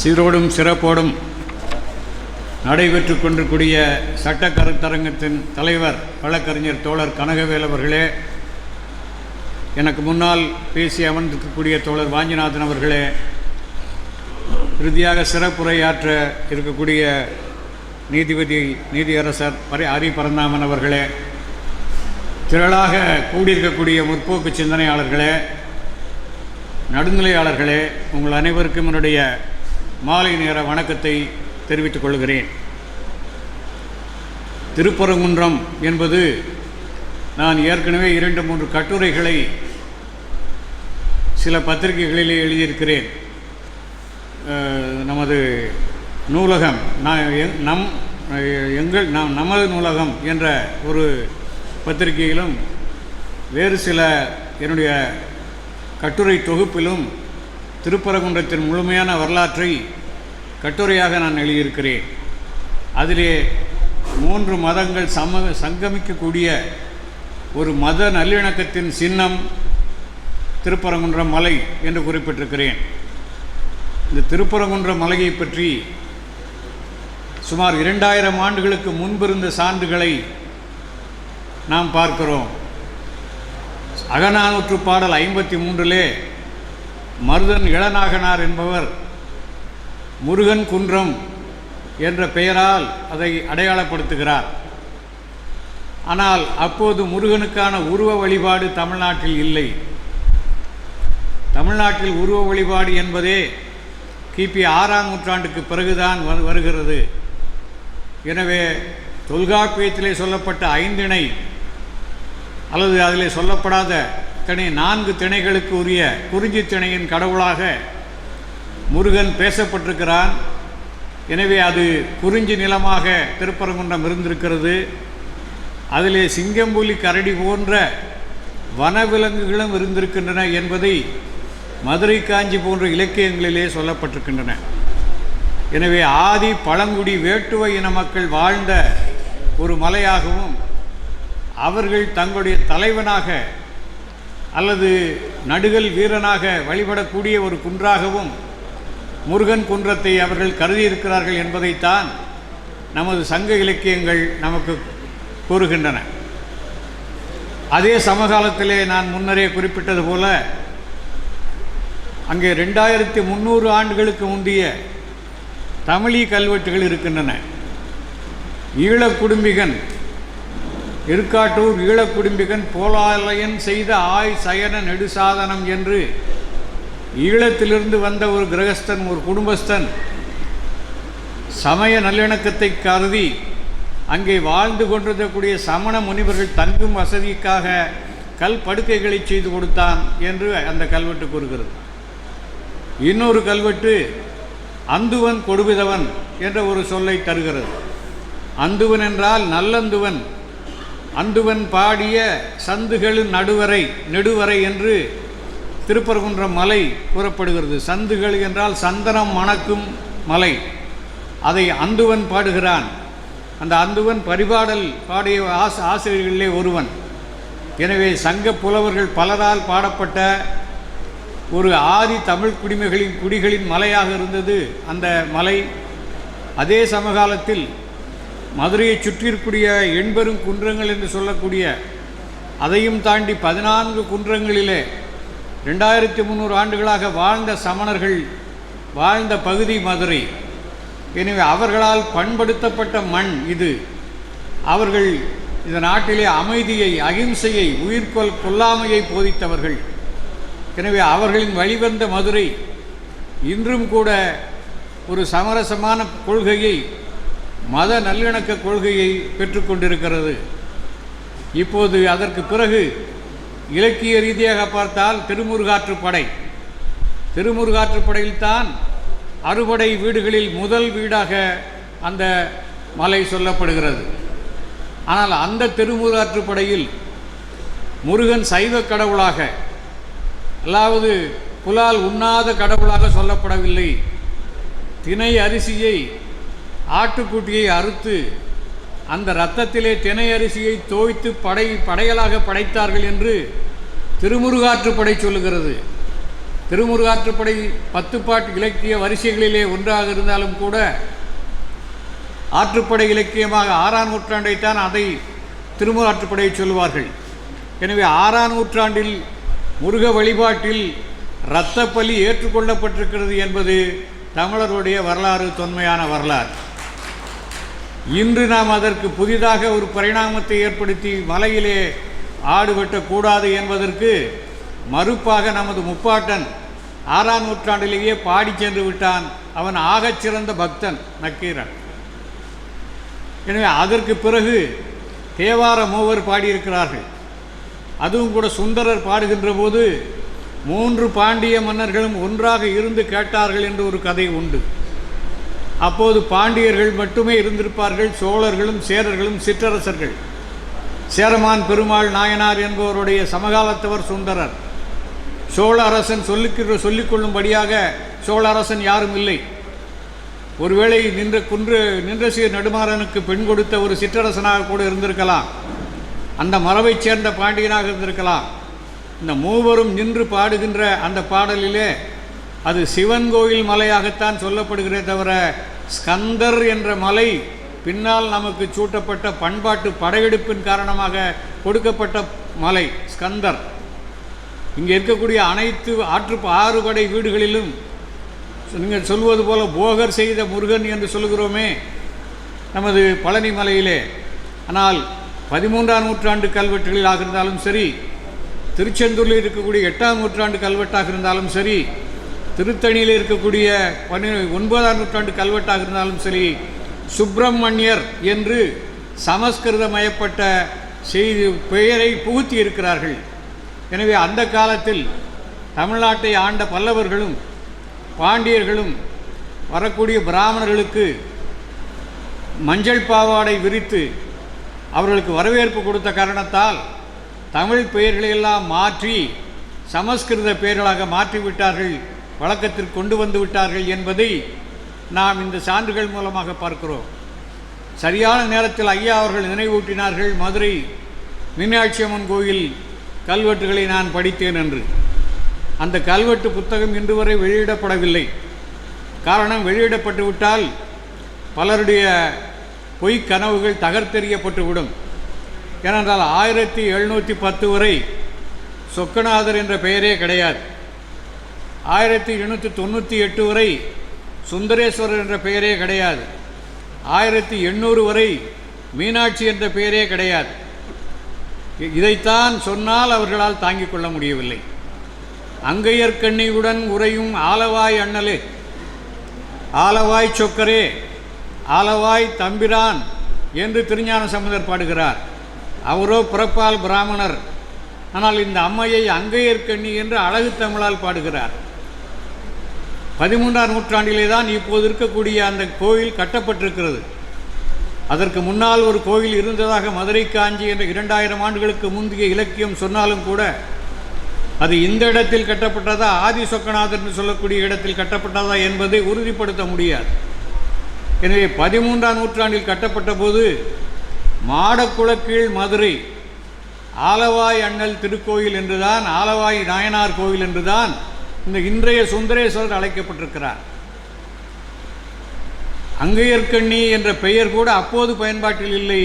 சீரோடும் சிறப்போடும் நடைபெற்று கொண்டிருக்கூடிய சட்ட கருத்தரங்கத்தின் தலைவர் வழக்கறிஞர் தோழர் கனகவேல் அவர்களே எனக்கு முன்னால் பேசி அமர்ந்திருக்கக்கூடிய தோழர் வாஞ்சிநாதன் அவர்களே இறுதியாக சிறப்புரையாற்ற இருக்கக்கூடிய நீதிபதி நீதியரசர் பரி ஹரி பரந்தாமன் அவர்களே திரளாக கூடியிருக்கக்கூடிய முற்போக்கு சிந்தனையாளர்களே நடுநிலையாளர்களே உங்கள் அனைவருக்கும் என்னுடைய மாலை நேர வணக்கத்தை தெரிவித்துக் கொள்கிறேன். திருப்பரங்குன்றம் என்பது நான் ஏற்கனவே இரண்டு மூன்று கட்டுரைகளை சில பத்திரிகைகளிலே எழுதியிருக்கிறேன். நமது நூலகம் நான் எங்- நம் எங்கள் நம் நமது நூலகம் என்ற ஒரு பத்திரிகையிலும் வேறு சில என்னுடைய கட்டுரை தொகுப்பிலும் திருப்பரங்குன்றத்தின் முழுமையான வரலாற்றை கட்டுரையாக நான் எழுதியிருக்கிறேன். அதிலே மூன்று மதங்கள் சம சங்கமிக்கக்கூடிய ஒரு மத நல்லிணக்கத்தின் சின்னம் திருப்பரங்குன்றம் மலை என்று குறிப்பிட்டிருக்கிறேன். இந்த திருப்பரங்குன்ற மலையை பற்றி சுமார் இரண்டாயிரம் ஆண்டுகளுக்கு முன்பிருந்த சான்றுகளை நாம் பார்க்கிறோம். அகநானூற்று பாடல் ஐம்பத்தி மூன்றிலே மருதன் இளநாகனார் என்பவர் முருகன் குன்றம் என்ற பெயரால் அதை அடையாளப்படுத்துகிறார். ஆனால் அப்போது முருகனுக்கான உருவ வழிபாடு தமிழ்நாட்டில் இல்லை. தமிழ்நாட்டில் உருவ வழிபாடு என்பதே கிபி ஆறாம் நூற்றாண்டுக்கு பிறகுதான் வருகிறது. எனவே தொல்காப்பியத்திலே சொல்லப்பட்ட ஐந்திணை அல்லது அதிலே சொல்லப்படாத திணை நான்கு திணைகளுக்கு உரிய குறிஞ்சி திணையின் கடவுளாக முருகன் பேசப்பட்டிருக்கிறான் எனவே அது குறிஞ்சி நிலமாக திருப்பரங்குன்றம் இருந்திருக்கிறது. அதிலே சிங்கம்புலி கரடி போன்ற வனவிலங்குகளும் இருந்திருக்கின்றன என்பதை மதுரை காஞ்சி போன்ற இலக்கியங்களிலே சொல்லப்பட்டிருக்கின்றன. எனவே ஆதி பழங்குடி வேட்டுவ இன மக்கள் வாழ்ந்த ஒரு மலையாகவும் அவர்கள் தங்களுடைய தலைவனாக அல்லது நடுகல் வீரனாக வழிபடக்கூடிய ஒரு குன்றாகவும் முருகன் குன்றத்தை அவர்கள் கருதியிருக்கிறார்கள் என்பதைத்தான் நமது சங்க இலக்கியங்கள் நமக்கு கூறுகின்றன. அதே சமகாலத்திலே நான் முன்னரே குறிப்பிட்டது போல அங்கே ரெண்டாயிரத்தி முந்நூறு ஆண்டுகளுக்கு முந்தைய தமிழி கல்வெட்டுகள் இருக்கின்றன. ஈழக் குடும்பிகன் இருக்காட்டூர் ஈழக் குடும்பிகன் போலாலயன் செய்த ஆய் சயன நெடுசாதனம் என்று ஈழத்திலிருந்து வந்த ஒரு கிரகஸ்தன் ஒரு குடும்பஸ்தன் சமய நல்லிணக்கத்தை கருதி அங்கே வாழ்ந்து கொண்டிருக்கக்கூடிய சமண முனிவர்கள் தங்கும் வசதிக்காக கல் படுக்கைகளை செய்து கொடுத்தான் என்று அந்த கல்வெட்டு கூறுகிறது. இன்னொரு கல்வெட்டு அந்துவன் கொடுவிதவன் என்ற ஒரு சொல்லை தருகிறது. அந்துவன் என்றால் நல்லந்துவன். அந்துவன் பாடிய சந்துகளின் நடுவரை நெடுவரை என்று திருப்பரங்குன்றம் மலை கூறப்படுகிறது. சந்துகள் என்றால் சந்தனம் மணக்கும் மலை. அதை அந்துவன் பாடுகிறான். அந்த அந்துவன் பரிபாடல் பாடிய ஆச ஆசிரியர்களிலே ஒருவன். எனவே சங்க புலவர்கள் பலரால் பாடப்பட்ட ஒரு ஆதி தமிழ் குடிமைகளின் குடிகளின் மலையாக இருந்தது அந்த மலை. அதே சமகாலத்தில் மதுரையை சுற்றியிருக்கூடிய எண்பெரும் குன்றங்கள் என்று சொல்லக்கூடிய அதையும் தாண்டி பதினான்கு குன்றங்களிலே ரெண்டாயிரத்தி முந்நூறு ஆண்டுகளாக வாழ்ந்த சமணர்கள் வாழ்ந்த பகுதி மதுரை. எனவே அவர்களால் பண்படுத்தப்பட்ட மண் இது. அவர்கள் இந்த நாட்டிலே அமைதியை அகிம்சையை உயிர்கொல் கொல்லாமையை போதித்தவர்கள். எனவே அவர்களின் வழிவந்த மதுரை இன்றும் கூட ஒரு சமரசமான கொள்கையை மத நல்லிணக்க கொள்கையை பெற்றுக்கொண்டிருக்கிறது. இப்போது அதற்கு பிறகு இலக்கிய ரீதியாக பார்த்தால் திருமுருகாற்றுப்படை திருமுருகாற்றுப்படையில்தான் அறுபடை வீடுகளில் முதல் வீடாக அந்த மலை சொல்லப்படுகிறது. ஆனால் அந்த திருமுருகாற்றுப்படையில் முருகன் சைவ கடவுளாக அதாவது புலால் உண்ணாத கடவுளாக சொல்லப்படவில்லை. தினை அரிசியை ஆட்டுக்குட்டியை அறுத்து அந்த இரத்தத்திலே தினை அரிசியை தோய்த்து படை படைகளாக படைத்தார்கள் என்று திருமுருகாற்றுப்படை சொல்லுகிறது. திருமுருகாற்றுப்படை பத்துப்பாட்டு இலக்கிய வரிசைகளிலே ஒன்றாக இருந்தாலும் கூட ஆற்றுப்படை இலக்கியமாக ஆறாம் நூற்றாண்டைத்தான் அதை திருமுருகாற்றுப்படையை சொல்லுவார்கள். எனவே ஆறாம் நூற்றாண்டில் முருக வழிபாட்டில் இரத்தப்பலி ஏற்றுக்கொள்ளப்பட்டிருக்கிறது என்பது தமிழருடைய வரலாறு தொன்மையான வரலாறு. இன்று நாம் அதற்கு புதிதாக ஒரு பரிணாமத்தை ஏற்படுத்தி மலையிலே ஆடு வெட்டக்கூடாது என்பதற்கு மறுப்பாக நமது முப்பாட்டன் ஆறாம் நூற்றாண்டிலேயே பாடி சென்று விட்டான். அவன் ஆகச் சிறந்த பக்தன் நக்கீரன். எனவே அதற்கு பிறகு தேவார மூவர் பாடியிருக்கிறார்கள். அதுவும் கூட சுந்தரர் பாடுகின்ற போது மூன்று பாண்டிய மன்னர்களும் ஒன்றாக இருந்து கேட்டார்கள் என்று ஒரு கதை உண்டு. அப்போது பாண்டியர்கள் மட்டுமே இருந்திருப்பார்கள். சோழர்களும் சேரர்களும் சிற்றரசர்கள். சேரமான் பெருமாள் நாயனார் என்பவருடைய சமகாலத்தவர் சுந்தரர். சோழ அரசன் சொல்லிக்கிற சொல்லிக்கொள்ளும்படியாக சோழ அரசன் யாரும் இல்லை. ஒருவேளை நின்ற குன்று நின்ற சீர் நெடுமாறனுக்கு பெண் கொடுத்த ஒரு சிற்றரசனாக கூட இருந்திருக்கலாம். அந்த மரபைச் சேர்ந்த பாண்டியனாக இருந்திருக்கலாம். இந்த மூவரும் நின்று பாடுகின்ற அந்த பாடலிலே அது சிவன் கோயில் மலையாகத்தான் சொல்லப்படுகிறே தவிர ஸ்கந்தர் என்ற மலை பின்னால் நமக்கு சூட்டப்பட்ட பண்பாட்டு படையெடுப்பின் காரணமாக கொடுக்கப்பட்ட மலை ஸ்கந்தர். இங்கே இருக்கக்கூடிய அனைத்து ஆற்று ஆறுபடை வீடுகளிலும் நீங்கள் சொல்வது போல போகர் செய்த முருகன் என்று சொல்கிறோமே நமது பழனி மலையிலே. ஆனால் பதிமூன்றாம் நூற்றாண்டு கல்வெட்டுகளாக இருந்தாலும் சரி திருச்செந்தூரில் இருக்கக்கூடிய எட்டாம் நூற்றாண்டு கல்வெட்டாக இருந்தாலும் சரி திருத்தணியில் இருக்கக்கூடிய பன்னி ஒன்பதாம் நூற்றாண்டு கல்வெட்டாக இருந்தாலும் சரி சுப்பிரமணியர் என்று சமஸ்கிருதமயப்பட்ட செய்தி பெயரை புகுத்தி இருக்கிறார்கள். எனவே அந்த காலத்தில் தமிழ்நாட்டை ஆண்ட பல்லவர்களும் பாண்டியர்களும் வரக்கூடிய பிராமணர்களுக்கு மஞ்சள் பாவாடை விரித்து அவர்களுக்கு வரவேற்பு கொடுத்த காரணத்தால் தமிழ் பெயர்களை எல்லாம் மாற்றி சமஸ்கிருத பெயர்களாக மாற்றிவிட்டார்கள். வழக்கத்தில் கொண்டு வந்து விட்டார்கள் என்பதை நாம் இந்த சான்றுகள் மூலமாக பார்க்கிறோம். சரியான நேரத்தில் ஐயா அவர்கள் நினைவூட்டினார்கள் மதுரை மீனாட்சி அம்மன் கோயில் கல்வெட்டுகளை நான் படித்தேன் என்று. அந்த கல்வெட்டு புத்தகம் இன்று வரை வெளியிடப்படவில்லை. காரணம் வெளியிடப்பட்டு விட்டால் பலருடைய பொய்க் கனவுகள் தகர்த்தெறியப்பட்டுவிடும். ஏனென்றால் ஆயிரத்தி எழுநூற்றி பத்து வரை சொக்கநாதர் என்ற பெயரே கிடையாது. ஆயிரத்தி எண்ணூற்றி தொண்ணூற்றி எட்டு வரை சுந்தரேஸ்வரர் என்ற பெயரே கிடையாது. ஆயிரத்தி எண்ணூறு வரை மீனாட்சி என்ற பெயரே கிடையாது. இதைத்தான் சொன்னால் அவர்களால் தாங்கிக் கொள்ள முடியவில்லை. அங்கையர்கண்ணியுடன் உறையும் ஆலவாய் அண்ணலே ஆலவாய் சொக்கரே ஆலவாய் தம்பிரான் என்று திருஞான சம்பந்தர் பாடுகிறார். அவரோ பிறப்பால் பிராமணர். ஆனால் இந்த அம்மையை அங்கையர்கண்ணி என்று அழகு தமிழால் பாடுகிறார். பதிமூன்றாம் நூற்றாண்டிலே தான் இப்போது இருக்கக்கூடிய அந்த கோயில் கட்டப்பட்டிருக்கிறது. அதற்கு முன்னால் ஒரு கோயில் இருந்ததாக மதுரை காஞ்சி என்ற இரண்டாயிரம் ஆண்டுகளுக்கு முந்தைய இலக்கியம் சொன்னாலும் கூட அது இந்த இடத்தில் கட்டப்பட்டதா ஆதி சொக்கநாதர் என்று சொல்லக்கூடிய இடத்தில் கட்டப்பட்டதா என்பதை உறுதிப்படுத்த முடியாது. எனவே பதிமூன்றாம் நூற்றாண்டில் கட்டப்பட்ட போது மாடக்குளக்கீழ் மதுரை ஆலவாய் அண்ணல் திருக்கோயில் என்றுதான் ஆலவாய் நாயனார் கோயில் என்றுதான் இந்த இன்றைய சுந்தரேஸ்வரர் அழைக்கப்பட்டிருக்கிறார். அங்கையர்கண்ணி என்ற பெயர் கூட அப்போது பயன்பாட்டில் இல்லை.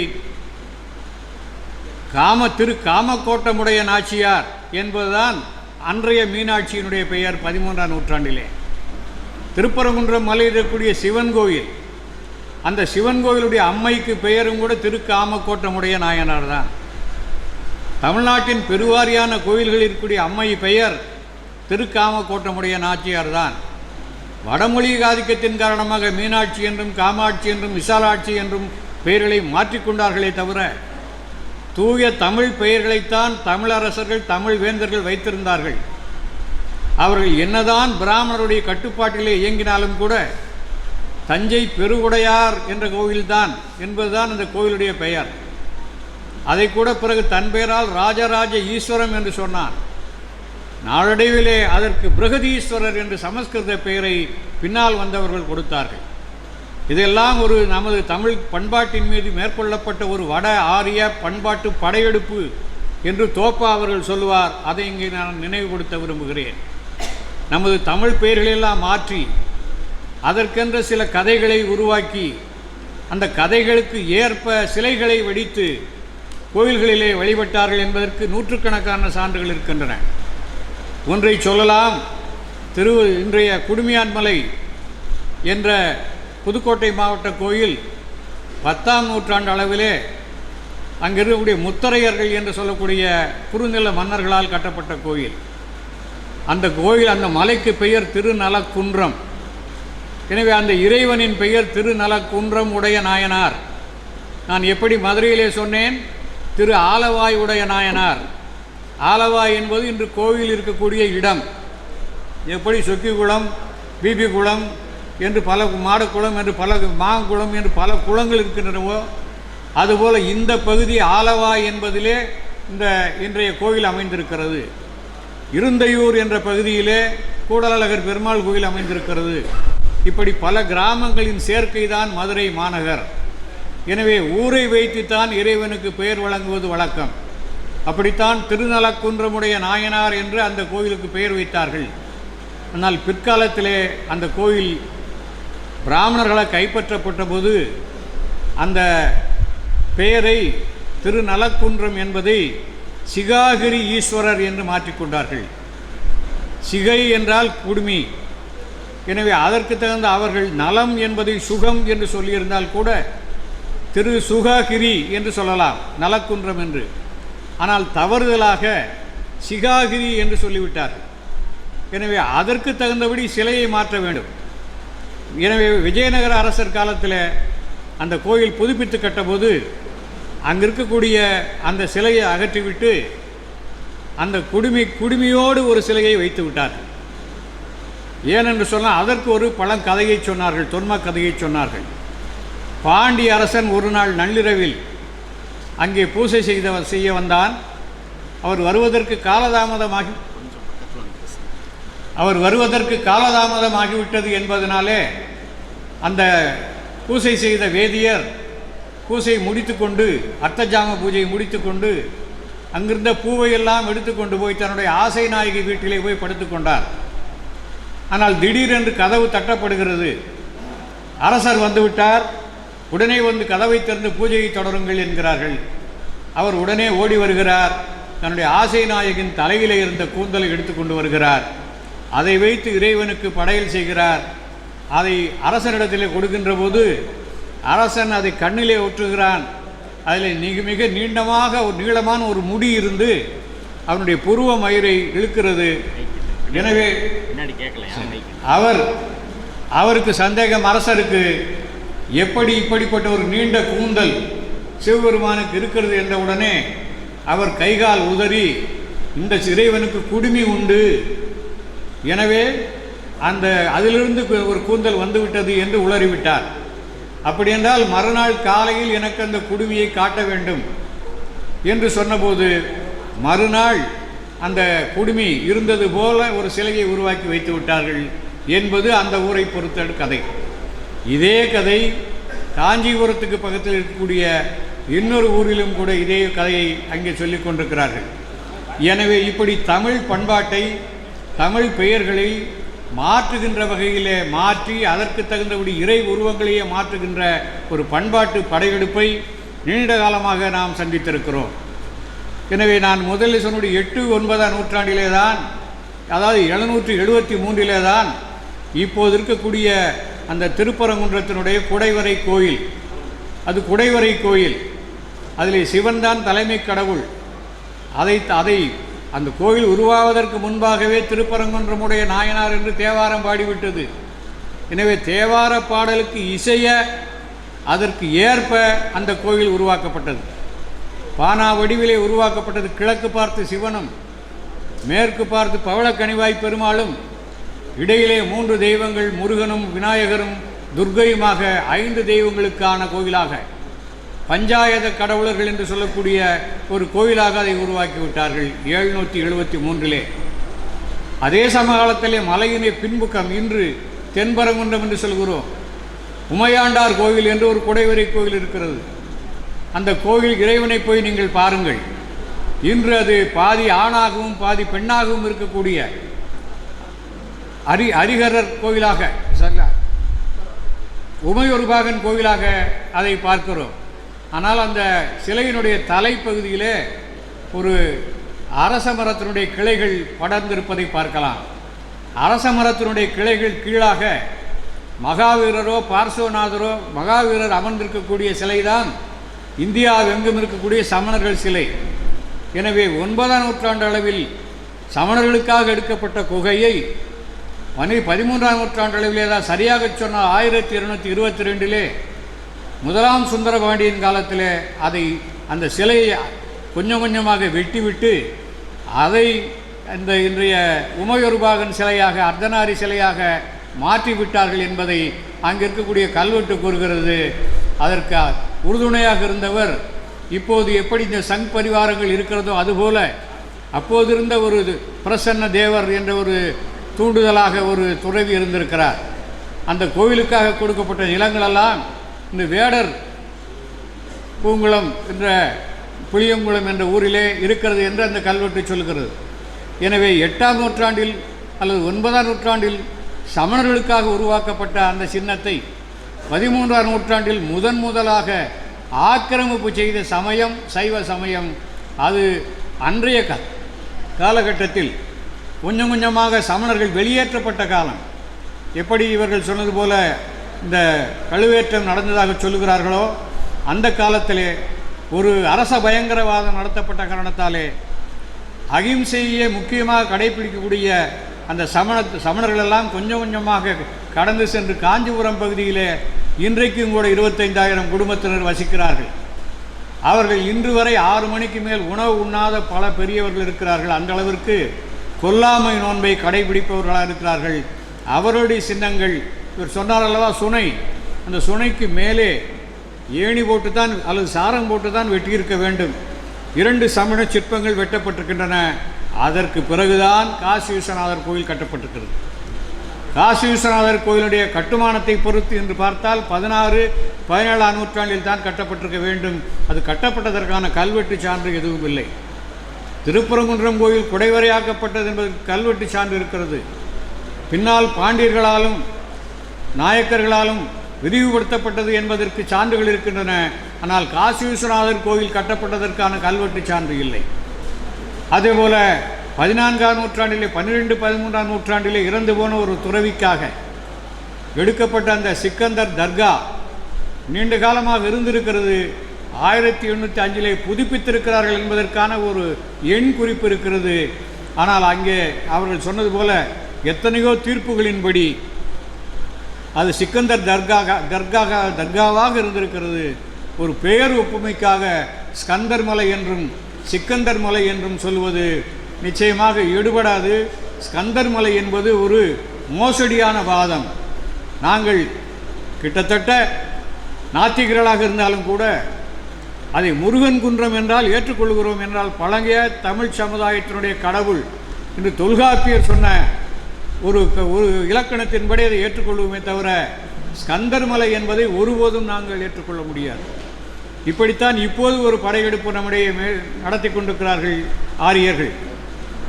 காம திரு காமக்கோட்டமுடைய நாச்சியார் என்பதுதான் அன்றைய மீனாட்சியினுடைய பெயர் பதிமூன்றாம் நூற்றாண்டிலே. திருப்பரங்குன்றம் மலையில் இருக்கக்கூடிய சிவன் கோயில். அந்த சிவன் கோயிலுடைய அம்மைக்கு பெயரும் கூட திருக்காமக்கோட்டமுடைய நாயனார் தான் தமிழ்நாட்டின் பெருவாரியான கோயில்களில் இருக்கக்கூடிய அம்மை பெயர் திருக்காமக்கோட்டமுடைய நாச்சியார் தான் வடமொழி ஆதிக்கத்தின் காரணமாக மீனாட்சி என்றும் காமாட்சி என்றும் விசாலாட்சி என்றும் பெயர்களை மாற்றிக்கொண்டார்களே தவிர தூய தமிழ் பெயர்களைத்தான் தமிழரசர்கள் தமிழ் வேந்தர்கள் வைத்திருந்தார்கள். அவர்கள் என்னதான் பிராமணருடைய கட்டுப்பாட்டிலே இயங்கினாலும் கூட தஞ்சை பெருவுடையார் என்ற கோவில்தான் என்பதுதான் அந்த கோயிலுடைய பெயர். அதை கூட பிறகு தன் பெயரால் ராஜராஜ ஈஸ்வரம் என்று சொன்னான். நாளடைவிலே அதற்கு பிரகதீஸ்வரர் என்று சமஸ்கிருத பெயரை பின்னால் வந்தவர்கள் கொடுத்தார்கள். இதெல்லாம் ஒரு நமது தமிழ் பண்பாட்டின் மீது மேற்கொள்ளப்பட்ட ஒரு வட ஆரிய பண்பாட்டு படையெடுப்பு என்று தோப்பா அவர்கள் சொல்லுவார். அதை இங்கே நான் நினைவுபடுத்த விரும்புகிறேன். நமது தமிழ் பெயர்களெல்லாம் மாற்றி அதற்கென்ற சில கதைகளை உருவாக்கி அந்த கதைகளுக்கு ஏற்ப சிலைகளை வடித்து கோயில்களிலே வழிபட்டார்கள் என்பதற்கு நூற்றுக்கணக்கான சான்றுகள் இருக்கின்றன. ஒன்றை சொல்லலாம். திரு இன்றைய குடுமியான்மலை என்ற புதுக்கோட்டை மாவட்ட கோயில் பத்தாம் நூற்றாண்டு அளவிலே அங்கிருக்கக்கூடிய முத்தரையர்கள் என்று சொல்லக்கூடிய குறுநில மன்னர்களால் கட்டப்பட்ட கோயில். அந்த கோயில் அந்த மலைக்கு பெயர் திருநலக்குன்றம். எனவே அந்த இறைவனின் பெயர் திருநலக்குன்றம் உடைய நாயனார். நான் எப்படி மதுரையிலே சொன்னேன்? திரு ஆலவாய் உடைய நாயனார். ஆலவாய் என்பது இன்று கோவில் இருக்கக்கூடிய இடம். எப்படி சொக்கிக்குளம் பிபி குளம் என்று பல மாடக்குளம் என்று பல மாங்குளம் என்று பல குளங்கள் இருக்கின்றனவோ அதுபோல் இந்த பகுதி ஆலவாய் என்பதிலே இந்த இன்றைய கோவில் அமைந்திருக்கிறது. இருந்தையூர் என்ற பகுதியிலே கூடலழகர் பெருமாள் கோயில் அமைந்திருக்கிறது. இப்படி பல கிராமங்களின் சேர்க்கை தான் மதுரை மாநகர். எனவே ஊரை வைத்துத்தான் இறைவனுக்கு பெயர் வழங்குவது வழக்கம். அப்படித்தான் திருநலக்குன்றமுடைய நாயனார் என்று அந்த கோயிலுக்கு பெயர் வைத்தார்கள். ஆனால் பிற்காலத்திலே அந்த கோயில் பிராமணர்களால் கைப்பற்றப்பட்ட போது அந்த பெயரை திருநலக்குன்றம் என்பதை சிகாகிரி ஈஸ்வரர் என்று மாற்றிக்கொண்டார்கள். சிகை என்றால் குடுமி. எனவே அதற்கு தகுந்த அவர்கள் நலம் என்பதை சுகம் என்று சொல்லியிருந்தால் கூட திரு சுககிரி என்று சொல்லலாம் நலக்குன்றம் என்று. ஆனால் தவறுதலாக சிகாகிரி என்று சொல்லிவிட்டார்கள். எனவே அதற்கு தகுந்தபடி சிலையை மாற்ற வேண்டும். எனவே விஜயநகர அரசர் காலத்தில் அந்த கோயில் புதுப்பித்து கட்டபோது அங்கே இருக்கக்கூடிய அந்த சிலையை அகற்றிவிட்டு அந்த குடுமி குடுமியோடு ஒரு சிலையை வைத்து விட்டார்கள். ஏனென்று சொன்னால் அதற்கு ஒரு பழங்கதையை சொன்னார்கள் தொன்ம கதையை சொன்னார்கள். பாண்டி அரசன் ஒரு நாள் நள்ளிரவில் அங்கே பூசை செய்த செய்ய வந்தான். அவர் வருவதற்கு காலதாமதமாகி அவர் வருவதற்கு காலதாமதமாகிவிட்டது என்பதனாலே அந்த பூசை செய்த வேதியர் பூசை முடித்துக்கொண்டு அர்த்தஜாம பூஜையை முடித்துக்கொண்டு அங்கிருந்த பூவையெல்லாம் எடுத்துக்கொண்டு போய் தன்னுடைய ஆசை நாயகி வீட்டிலே போய் படுத்துக்கொண்டார் ஆனால் திடீரென்று கதவு தட்டப்படுகிறது. அரசர் வந்துவிட்டார் உடனே வந்து கதவை திறந்து பூஜையை தொடருங்கள் என்கிறார்கள். அவர் உடனே ஓடி வருகிறார். தன்னுடைய ஆசை நாயகின் தலையிலே இருந்த கூந்தலை எடுத்துக்கொண்டு வருகிறார். அதை வைத்து இறைவனுக்கு படையல் செய்கிறார். அதை அரசனிடத்திலே கொடுக்கின்ற போது அரசன் அதை கண்ணிலே ஒற்றுகிறான் அதில் மிக மிக நீண்டமாக ஒரு நீளமான ஒரு முடி இருந்து அவனுடைய புருவ மயிரை இழுக்கிறது. எனவே அவர் அவருக்கு சந்தேகம் அரசருக்கு எப்படி இப்படிப்பட்ட ஒரு நீண்ட கூந்தல் சிவபெருமானுக்கு இருக்கிறது என்றவுடனே அவர் கைகால் உதறி இந்த இறைவனுக்கு குடுமி உண்டு. எனவே அந்த அதிலிருந்து ஒரு கூந்தல் வந்துவிட்டது என்று உளறிவிட்டார். அப்படியென்றால் மறுநாள் காலையில் எனக்கு அந்த குடுமியை காட்ட வேண்டும் என்று சொன்னபோது மறுநாள் அந்த குடுமி இருந்தது போல ஒரு சிலையை உருவாக்கி வைத்து விட்டார்கள் என்பது அந்த ஊரை பொறுத்த கதை. இதே கதை காஞ்சிபுரத்துக்கு பக்கத்தில் இருக்கக்கூடிய இன்னொரு ஊரிலும் கூட இதே கதையை அங்கே சொல்லிக் கொண்டிருக்கிறார்கள். எனவே இப்படி தமிழ் பண்பாட்டை தமிழ் பெயர்களை மாற்றுகின்ற வகையிலே மாற்றி அதற்கு தகுந்தபடி இறை உருவங்களையே மாற்றுகின்ற ஒரு பண்பாட்டு படையெடுப்பை நீண்ட காலமாக நாம் சந்தித்திருக்கிறோம். எனவே நான் முதலில் சொன்னுடைய எட்டு ஒன்பதாம் நூற்றாண்டிலே தான் அதாவது எழுநூற்றி எழுபத்தி மூன்றிலே தான் இப்போது இருக்கக்கூடிய அந்த திருப்பரங்குன்றத்தினுடைய குடைவரை கோயில். அது குடைவரை கோயில். அதில் சிவன் தான் தலைமை கடவுள். அதை அதை அந்த கோயில் உருவாவதற்கு முன்பாகவே திருப்பரங்குன்றமுடைய நாயனார் என்று தேவாரம் பாடிவிட்டது. எனவே தேவார பாடலுக்கு இசைய அதற்கு ஏற்ப அந்த கோயில் உருவாக்கப்பட்டது. பானா வடிவிலே உருவாக்கப்பட்டது கிழக்கு பார்த்து சிவனும் மேற்கு பார்த்து பவளக்கனிவாய் பெருமாளும் இடையிலே மூன்று தெய்வங்கள் முருகனும் விநாயகரும் துர்கையுமாக ஐந்து தெய்வங்களுக்கான கோயிலாக பஞ்சாயத கடவுளர்கள் என்று சொல்லக்கூடிய ஒரு கோயிலாக அதை உருவாக்கி விட்டார்கள் எழுநூற்றி எழுபத்தி மூன்றிலே அதே சமகாலத்திலே மலையினை பின்புக்கம் இன்று தென்பரங்குன்றம் என்று சொல்கிறோம். உமையாண்டார் கோவில் என்று ஒரு குடைவரை கோவில் இருக்கிறது. அந்த கோவில் இறைவனை போய் நீங்கள் பாருங்கள். இன்று அது பாதி ஆணாகவும் பாதி பெண்ணாகவும் இருக்கக்கூடிய அரி ஹரிஹரர் கோவிலாக சரிங்களா? உமையொருபாகன் கோவிலாக அதை பார்க்கிறோம். ஆனால் அந்த சிலையினுடைய தலைப்பகுதியிலே ஒரு அரச மரத்தினுடைய கிளைகள் படர்ந்திருப்பதை பார்க்கலாம். அரச மரத்தினுடைய கிளைகள் கீழாக மகாவீரரோ பார்சவநாதரோ மகாவீரர் அமர்ந்திருக்கக்கூடிய சிலைதான் இந்தியாவெங்கும் இருக்கக்கூடிய சமணர்கள் சிலை. எனவே ஒன்பதாம் நூற்றாண்டு அளவில் சமணர்களுக்காக எடுக்கப்பட்ட குகையை மணி பதிமூன்றாம் நூற்றாண்டளவிலே தான் சரியாக சொன்னால் ஆயிரத்தி இருநூற்றி இருபத்தி ரெண்டிலே முதலாம் சுந்தரபாண்டியின் காலத்தில் அதை அந்த சிலையை கொஞ்சம் கொஞ்சமாக வெட்டிவிட்டு அதை இந்த இன்றைய உமையொருபாகன் சிலையாக அர்த்தநாரி சிலையாக மாற்றி விட்டார்கள் என்பதை அங்கே இருக்கக்கூடிய கல்வெட்டு கூறுகிறது. அதற்கு உறுதுணையாக இருந்தவர் இப்போது எப்படி இந்த சங் பரிவாரங்கள் இருக்கிறதோ அதுபோல அப்போது இருந்த ஒரு பிரசன்ன தேவர் என்ற ஒரு தூண்டுதலாக ஒரு துறவி இருந்திருக்கிறார். அந்த கோவிலுக்காக கொடுக்கப்பட்ட நிலங்களெல்லாம் இந்த வேடர் பூங்குளம் என்ற புளியங்குளம் என்ற ஊரிலே இருக்கிறது என்று அந்த கல்வெட்டு சொல்கிறது. எனவே எட்டாம் நூற்றாண்டில் அல்லது ஒன்பதாம் நூற்றாண்டில் சமணர்களுக்காக உருவாக்கப்பட்ட அந்த சின்னத்தை பதிமூன்றாம் நூற்றாண்டில் முதன் முதலாக ஆக்கிரமிப்பு செய்த சமயம் சைவ சமயம் அது அன்றைய க காலகட்டத்தில் கொஞ்சம் கொஞ்சமாக சமணர்கள் வெளியேற்றப்பட்ட காலம். எப்படி இவர்கள் சொன்னது போல இந்த கழுவேற்றம் நடந்ததாக சொல்லுகிறார்களோ அந்த காலத்திலே ஒரு அரச பயங்கரவாதம் நடத்தப்பட்ட காரணத்தாலே அகிம்சையே முக்கியமாக கடைபிடிக்கக்கூடிய அந்த சமண சமணர்களெல்லாம் கொஞ்சம் கொஞ்சமாக கடந்து சென்று காஞ்சிபுரம் பகுதியிலே இன்றைக்கும் கூட இருபத்தைந்தாயிரம் குடும்பத்தினர் வசிக்கிறார்கள். அவர்கள் இன்று வரை ஆறு மணிக்கு மேல் உணவு உண்ணாத பல பெரியவர்கள் இருக்கிறார்கள். அந்த அளவிற்கு கொல்லாமை நோன்பை கடைபிடிப்பவர்களாக இருக்கிறார்கள். அவருடைய சின்னங்கள் இவர் சொன்னார் அல்லவா சுனை. அந்த சுனைக்கு மேலே ஏணி போட்டு தான் அல்லது சாரம் போட்டு தான் வெட்டியிருக்க வேண்டும். இரண்டு சமண சிற்பங்கள் வெட்டப்பட்டிருக்கின்றன. அதற்கு பிறகுதான் காசி விஸ்வநாதர் கோயில் கட்டப்பட்டிருக்கிறது. காசி விஸ்வநாதர் கோயிலுடைய கட்டுமானத்தை பொறுத்து என்று பார்த்தால் பதினாறு பதினேழாம் நூற்றாண்டில் தான் கட்டப்பட்டிருக்க வேண்டும். அது கட்டப்பட்டதற்கான கல்வெட்டு சான்று எதுவும் இல்லை. திருப்பரங்குன்றம் கோயில் குடைவரையாக்கப்பட்டது என்பதற்கு கல்வெட்டு சான்று இருக்கிறது. பின்னால் பாண்டியர்களாலும் நாயக்கர்களாலும் விரிவுபடுத்தப்பட்டது என்பதற்கு சான்றுகள் இருக்கின்றன. ஆனால் காசி விஸ்வநாதர் கோயில் கட்டப்பட்டதற்கான கல்வெட்டு சான்று இல்லை. அதேபோல பதினான்காம் நூற்றாண்டிலே பன்னிரெண்டு பதிமூன்றாம் நூற்றாண்டிலே இறந்து போன ஒரு துறவிக்காக எடுக்கப்பட்ட அந்த சிக்கந்தர் தர்கா நீண்ட காலமாக இருந்திருக்கிறது. ஆயிரத்தி எண்ணூற்றி அஞ்சிலே புதுப்பித்திருக்கிறார்கள் என்பதற்கான ஒரு எண் குறிப்பு இருக்கிறது. ஆனால் அங்கே அவர்கள் சொன்னது போல எத்தனையோ தீர்ப்புகளின்படி அது சிக்கந்தர் தர்காக தர்காக தர்காவாக இருந்திருக்கிறது. ஒரு பெயர் ஒப்புமைக்காக ஸ்கந்தர் மலை என்றும் சிக்கந்தர் மலை என்றும் சொல்வது நிச்சயமாக ஈடுபடாது ஸ்கந்தர் மலை என்பது ஒரு மோசடியான வாதம். நாங்கள் கிட்டத்தட்ட நாத்திகர்களாக இருந்தாலும் கூட அதை முருகன் குன்றம் என்றால் ஏற்றுக்கொள்கிறோம் என்றால் பழங்கிய தமிழ் சமுதாயத்தினுடைய கடவுள் என்று தொல்காப்பியர் சொன்ன ஒரு க- ஒரு இலக்கணத்தின்படி அதை ஏற்றுக்கொள்வோமே தவிர ஸ்கந்தர்மலை என்பதை ஒருபோதும் நாங்கள் ஏற்றுக்கொள்ள முடியாது. இப்படித்தான் இப்போது ஒரு படையெடுப்பு நம்முடைய மே நடத்தி கொண்டிருக்கிறார்கள் ஆரியர்கள்.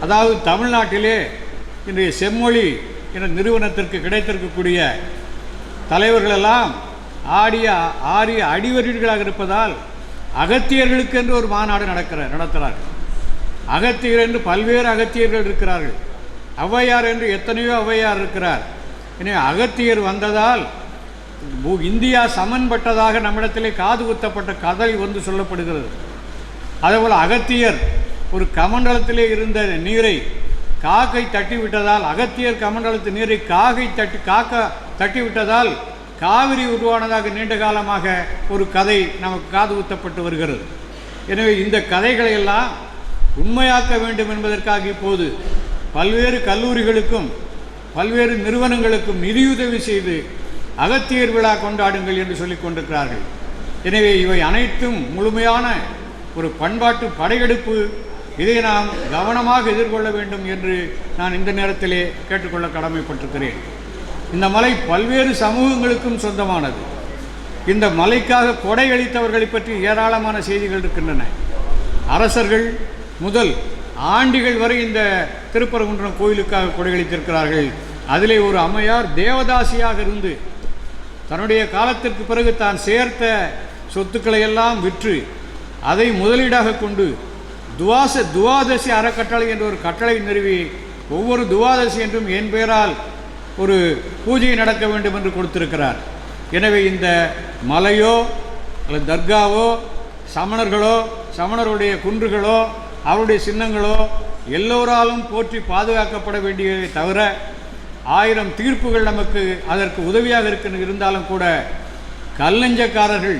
அதாவது தமிழ்நாட்டிலே இன்றைய செம்மொழி என்ற நிறுவனத்திற்கு கிடைத்திருக்கக்கூடிய தலைவர்களெல்லாம் ஆடிய ஆரிய அடிவரீர்களாக இருப்பதால் அகத்தியர்களுக்கு என்று ஒரு மாநாடு நடக்கிற நடத்துகிறார்கள் அகத்தியர் என்று பல்வேறு அகத்தியர்கள் இருக்கிறார்கள். ஔவையார் என்று எத்தனையோ ஔவையார் இருக்கிறார். எனவே அகத்தியர் வந்ததால் இந்தியா சமன்பட்டதாக நம்மிடத்திலே காது குத்தப்பட்ட கதை வந்து சொல்லப்படுகிறது. அதேபோல் அகத்தியர் ஒரு கமண்டலத்திலே இருந்த நீரை காக்கை தட்டி விட்டதால் அகத்தியர் கமண்டலத்து நீரை காகை தட்டி காக்க தட்டி விட்டதால் காவிரி உருவானதாக நீண்ட காலமாக ஒரு கதை நமக்கு காது ஊத்தப்பட்டு வருகிறது. எனவே இந்த கதைகளை எல்லாம் உண்மையாக்க வேண்டும் என்பதற்காக இப்போது பல்வேறு கல்லூரிகளுக்கும் பல்வேறு நிறுவனங்களுக்கும் நிதியுதவி செய்து அகத்தியர் விழா கொண்டாடுங்கள் என்று சொல்லிக் கொண்டிருக்கிறார்கள். எனவே இவை அனைத்தும் முழுமையான ஒரு பண்பாட்டு படையெடுப்பு. இதை நாம் கவனமாக எதிர்கொள்ள வேண்டும் என்று நான் இந்த நேரத்திலே கேட்டுக்கொள்ள கடமைப்பட்டிருக்கிறேன். இந்த மலை பல்வேறு சமூகங்களுக்கும் சொந்தமானது. இந்த மலைக்காக கொடை அளித்தவர்களை பற்றி ஏராளமான செய்திகள் இருக்கின்றன. அரசர்கள் முதல் ஆண்டிகள் வரை இந்த திருப்பரங்குன்றம் கோயிலுக்காக கொடையளித்திருக்கிறார்கள் அதிலே ஒரு அம்மையார் தேவதாசியாக இருந்து தன்னுடைய காலத்திற்கு பிறகு தான் சேர்த்த சொத்துக்களை எல்லாம் விற்று அதை முதலீடாக கொண்டு துவாச துவாதசி அறக்கட்டளை என்ற ஒரு கட்டளை நிறுவி ஒவ்வொரு துவாதசி என்றும் என் பெயரால் ஒரு பூஜை நடக்க வேண்டும் என்று கொடுத்திருக்கிறார். எனவே இந்த மலையோ அல்லது தர்காவோ சமணர்களோ சமணருடைய குன்றுகளோ அவருடைய சின்னங்களோ எல்லோராலும் போற்றி பாதுகாக்கப்பட வேண்டியதை தவிர ஆயிரம் தீர்ப்புகள் நமக்கு அதற்கு உதவியாக இருக்க இருந்தாலும் கூட கல்லஞ்சக்காரர்கள்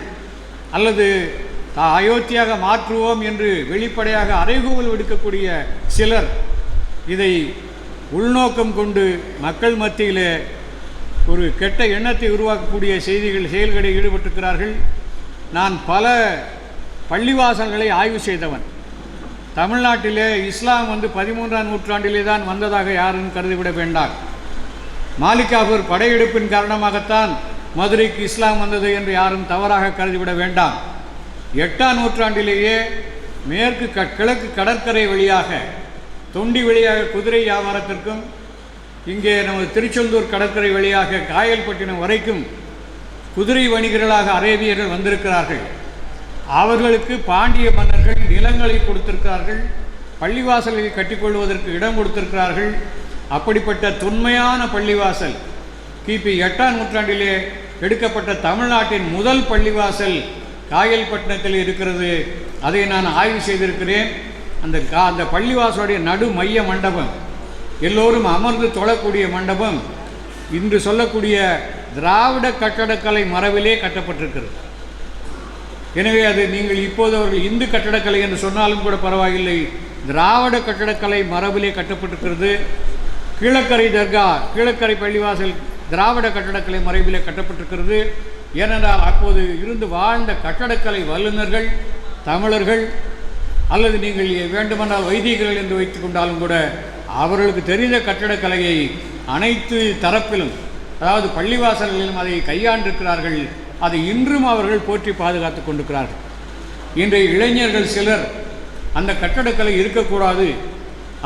அல்லது அயோத்தியாக மாற்றுவோம் என்று வெளிப்படையாக அறைகூவல் விடுக்கக்கூடிய சிலர் இதை உள்நோக்கம் கொண்டு மக்கள் மத்தியிலே ஒரு கெட்ட எண்ணத்தை உருவாக்கக்கூடிய செய்திகள் செயல்களில் ஈடுபட்டிருக்கிறார்கள். நான் பல பள்ளிவாசல்களை ஆய்வு செய்தவன். தமிழ்நாட்டிலே இஸ்லாம் வந்து பதிமூன்றாம் நூற்றாண்டிலே தான் வந்ததாக யாரும் கருதிவிட வேண்டாம். மாலிகாபூர் படையெடுப்பின் காரணமாகத்தான் மதுரைக்கு இஸ்லாம் வந்தது என்று யாரும் தவறாக கருதிவிட வேண்டாம். எட்டாம் நூற்றாண்டிலேயே மேற்கு கிழக்கு கடற்கரை வழியாக தொண்டி வழியாக குதிரை வியாபாரத்திற்கும் இங்கே நமது திருச்செந்தூர் கடற்கரை வழியாக காயல்பட்டினம் வரைக்கும் குதிரை வணிகர்களாக அரேபியர்கள் வந்திருக்கிறார்கள். அவர்களுக்கு பாண்டிய மன்னர்கள் நிலங்களை கொடுத்திருக்கிறார்கள் பள்ளிவாசல்களை கட்டிக்கொள்வதற்கு இடம் கொடுத்திருக்கிறார்கள். அப்படிப்பட்ட தொன்மையான பள்ளிவாசல் கிபி எட்டாம் நூற்றாண்டிலே எடுக்கப்பட்ட தமிழ்நாட்டின் முதல் பள்ளிவாசல் காயல்பட்டினத்தில் இருக்கிறது. அதை நான் ஆய்வு செய்திருக்கிறேன். அந்த கா அந்த பள்ளிவாசலுடைய நடு மைய மண்டபம். எல்லோரும் அமர்ந்து தொழக்கூடிய மண்டபம். இன்று சொல்லக்கூடிய திராவிட கட்டடக்கலை மரபிலே கட்டப்பட்டிருக்கிறது. எனவே அது நீங்கள் இப்போது அவர்கள் இந்து கட்டடக்கலை என்று சொன்னாலும் கூட பரவாயில்லை. திராவிட கட்டடக்கலை மரபிலே கட்டப்பட்டிருக்கிறது. கீழக்கரை தர்கா கீழக்கரை பள்ளிவாசல் திராவிட கட்டடக்கலை மரபிலே கட்டப்பட்டிருக்கிறது. ஏனென்றால் அப்போது இருந்து வாழ்ந்த கட்டடக்கலை வல்லுநர்கள் தமிழர்கள் அல்லது நீங்கள் வேண்டுமென்றால் வைதிகர்கள் என்று வைத்துக் கொண்டாலும் கூட அவர்களுக்கு தெரிந்த கட்டடக்கலையை அனைத்து தரப்பிலும் அதாவது பள்ளிவாசல்களிலும் அதை கையாண்டிருக்கிறார்கள் அதை இன்றும் அவர்கள் போற்றி பாதுகாத்து கொண்டிருக்கிறார்கள். இன்றைய இளைஞர்கள் சிலர் அந்த கட்டடக்கலை இருக்கக்கூடாது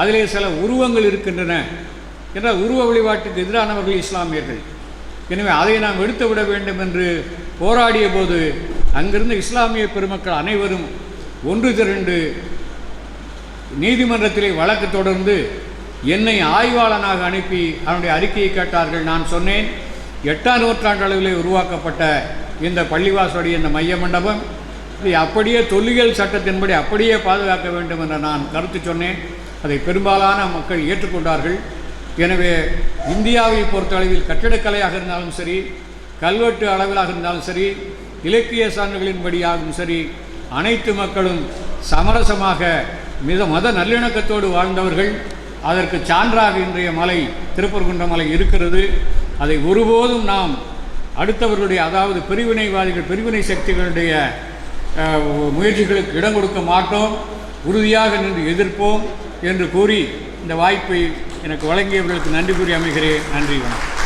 அதிலே சில உருவங்கள் இருக்கின்றன என்றால் உருவ வழிபாட்டுக்கு எதிரானவர்கள் இஸ்லாமியர்கள். எனவே அதை நாம் எடுத்து விட வேண்டும் என்று போராடிய போது அங்கிருந்த இஸ்லாமிய பெருமக்கள் அனைவரும் ஒன்று திரண்டு நீதிமன்றத்திலே வழக்கு தொடர்ந்து என்னை ஆய்வாளனாக அனுப்பி அவனுடைய அறிக்கையை கேட்டார்கள். நான் சொன்னேன் எட்டாம் நூற்றாண்டளவிலே உருவாக்கப்பட்ட இந்த பள்ளிவாசலுடைய இந்த மைய மண்டபம் இதை அப்படியே தொல்லியல் சட்டத்தின்படி அப்படியே பாதுகாக்க வேண்டும் என்று நான் கருத்து சொன்னேன். அதை பெரும்பாலான மக்கள் ஏற்றுக்கொண்டார்கள். எனவே இந்தியாவை பொறுத்தளவில் கட்டிடக்கலையாக இருந்தாலும் சரி கல்வெட்டு அளவிலாக இருந்தாலும் சரி இலக்கிய சான்றுகளின்படியாகவும் சரி அனைத்து மக்களும் சமரசமாக மித மத நல்லிணக்கத்தோடு வாழ்ந்தவர்கள். அதற்கு சான்றாக இன்றைய மலை திருப்பரங்குன்ற மலை இருக்கிறது. அதை ஒருபோதும் நாம் அடுத்தவர்களுடைய அதாவது பிரிவினைவாதிகள் பிரிவினை சக்திகளுடைய முயற்சிகளுக்கு இடம் கொடுக்க மாட்டோம். உறுதியாக நின்று எதிர்ப்போம் என்று கூறி இந்த வாய்ப்பை எனக்கு வழங்கியவர்களுக்கு நன்றி கூறி அமைகிறேன். நன்றி வணக்கம்.